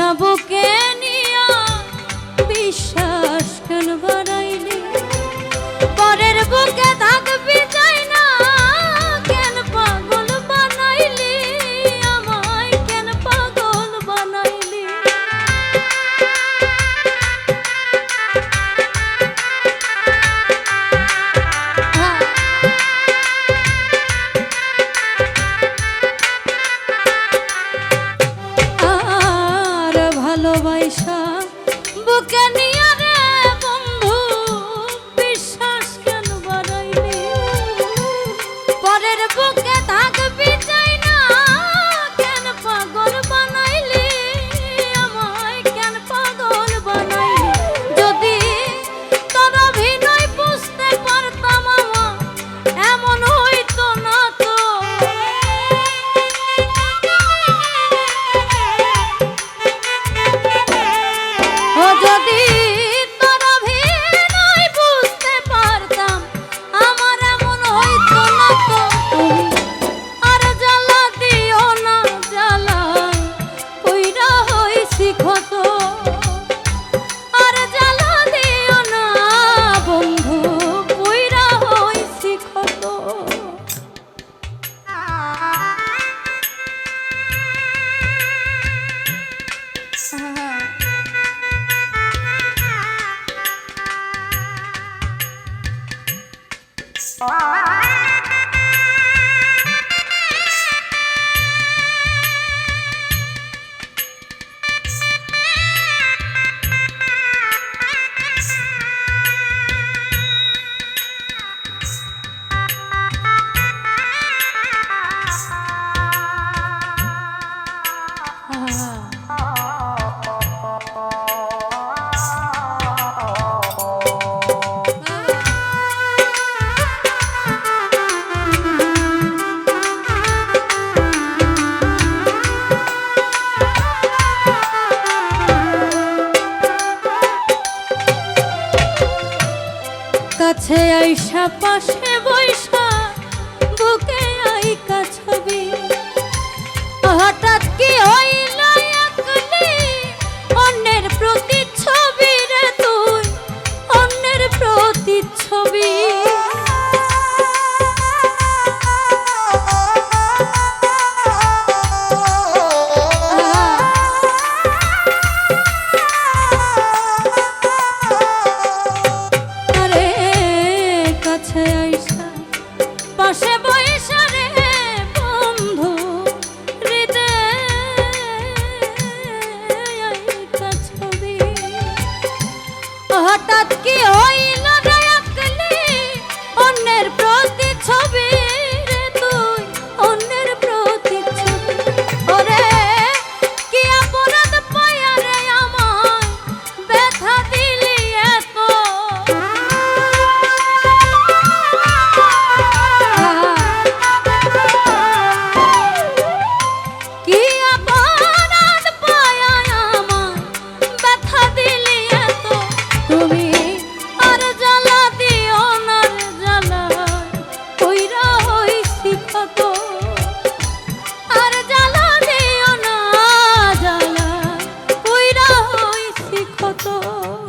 বুঝাবো কাছে আইসা পাশে বৈশা বুকে আইকা ছবি। হঠাৎ কি হইল? তো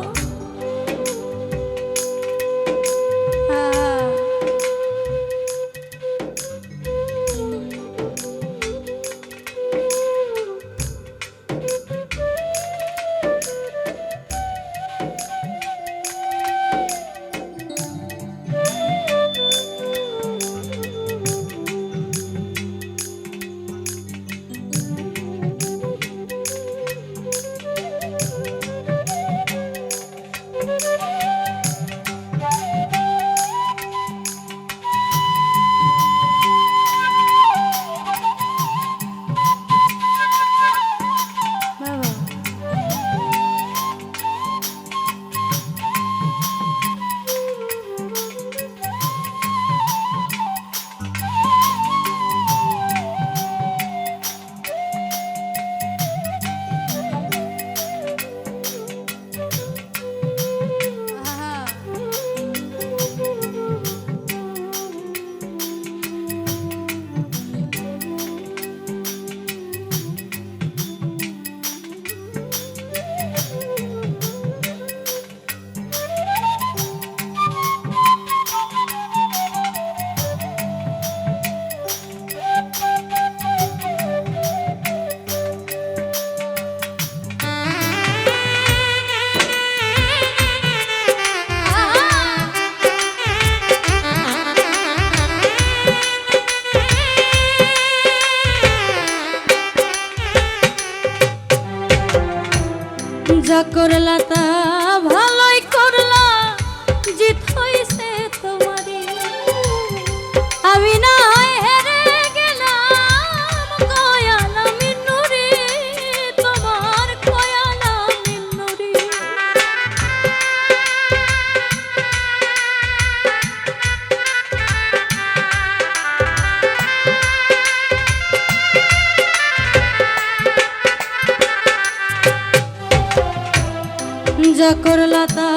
পূজা করলা তা